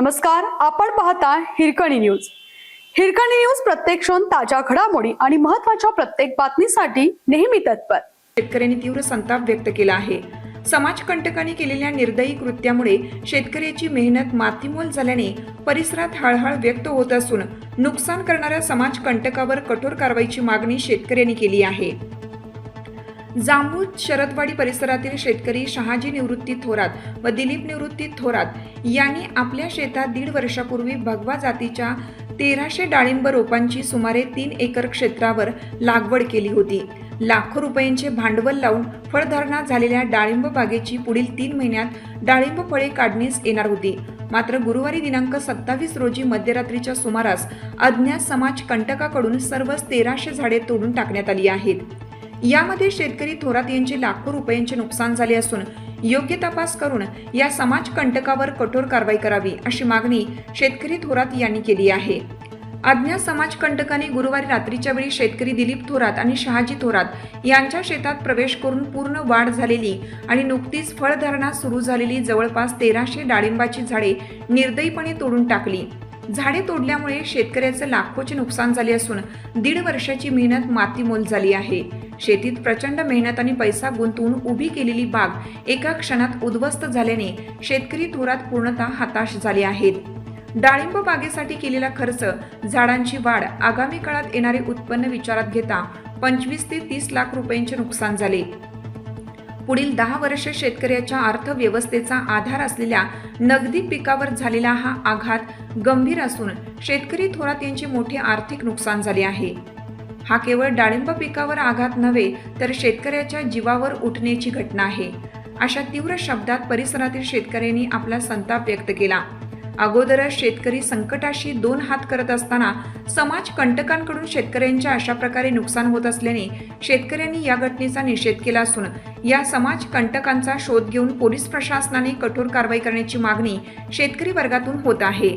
नमस्कार आपण पाहता हिरकणी न्यूज. हिरकणी न्यूज प्रत्येक क्षण ताज्या घडामोडी आणि महत्त्वाच्या प्रत्येक बातमीसाठी नेहमी तत्पर. शेतकऱ्यांनी तीव्र संताप व्यक्त केला आहे. समाजकंटकांनी केलेल्या निर्दयी कृत्यामुळे शेतकऱ्याची मेहनत मातीमोल झाल्याने परिसरात हळहळ व्यक्त होत असून नुकसान करणाऱ्या समाजकंटकावर कठोर कारवाईची मागणी शेतकऱ्यांनी केली आहे. जांबूत शरदवाडी परिसरातील शेतकरी शहाजी निवृत्ती थोरात व दिलीप निवृत्ती थोरात यांनी आपल्या शेतात दीड वर्षापूर्वी भगवा जातीच्या तेराशे डाळिंब रोपांची सुमारे तीन एकर क्षेत्रावर लागवड केली होती. लाखो रुपयांचे भांडवल लावून फळधारणा झालेल्या डाळिंब बागेची पुढील तीन महिन्यात डाळिंब फळे काढण्यास येणार होती. मात्र गुरुवारी दिनांक सत्तावीस रोजी मध्यरात्रीच्या सुमारास अज्ञात समाज कंटकाकडून सर्वच तेराशे झाडे तोडून टाकण्यात आली आहेत. यामध्ये शेतकरी थोरात यांचे लाखो रुपयांचे नुकसान झाले असून योग्य तपास करून या समाज कंटकावर कठोर कारवाई करावी अशी मागणी शेतकरी थोरात यांनी केली आहे. अज्ञात समाज कंटकाने गुरुवारी रात्रीच्या वेळी शेतकरी दिलीप थोरात आणि शहाजी थोरात यांच्या शेतात प्रवेश करून पूर्ण वाढ झालेली आणि नुकतीच फळधारणा सुरू झालेली जवळपास तेराशे डाळिंबाची झाडे निर्दयीपणे तोडून टाकली. झाडे तोडल्यामुळे शेतकऱ्याचे लाखोचे नुकसान झाले असून दीड वर्षाची मेहनत मातीमोल झाली आहे. शेतीत प्रचंड मेहनत आणि पैसा गुंतवून उभी केलेली बाग एका क्षणात उद्ध्वस्त झाल्याने शेतकरी थोरात पूर्णतः हताश झाले आहेत. डाळिंब बागेसाठी केलेला खर्च झाडांची वाढ आगामी काळात येणारे उत्पन्न विचारात घेता पंचवीस ते तीस लाख रुपयांचे नुकसान झाले. पुढील दहा वर्ष शेतकऱ्याच्या अर्थव्यवस्थेचा आधार असलेल्या नगदी पिकावर झालेला हा आघात गंभीर असून शेतकरी थोरात यांचे मोठे आर्थिक नुकसान झाले आहे. हा केवळ डाळिंब पिकावर आघात नव्हे तर शेतकऱ्याच्या जीवावर उठण्याची घटना आहे. अशा तीव्र शब्दात परिसरातील शेतकऱ्यांनी आपला संताप व्यक्त केला. अगोदरच शेतकरी संकटाशी दोन हात करत असताना समाज कंटकांकडून शेतकऱ्यांच्या अशा प्रकारे नुकसान होत असल्याने शेतकऱ्यांनी या घटनेचा निषेध केला असून या समाज कंटकांचा शोध घेऊन पोलीस प्रशासनाने कठोर कारवाई करण्याची मागणी शेतकरी वर्गातून होत आहे.